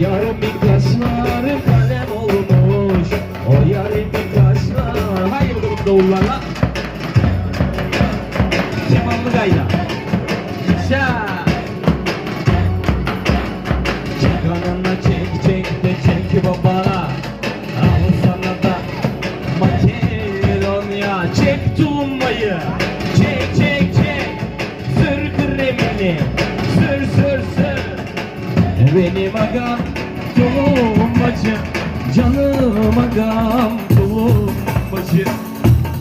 O yarım bir kaşları kalem olmuş. O yarım bir kaşları Hayır bakalım davullarla Cemallı gayda Şa Çek anana çek çek de çek babana Al sana da makedonya Çek tulumbayı Çek çek çek. Sür kremini Benim agam tulumbacı Canım agam tulumbacı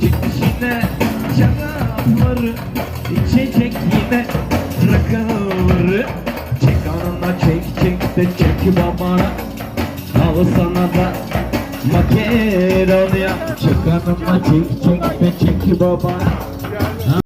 Gitmiş yine yanakları İçecek yine rakıları. Çek anana çek çek de çek babana. Al sana da makedonya Çek anana çek çek de çek babana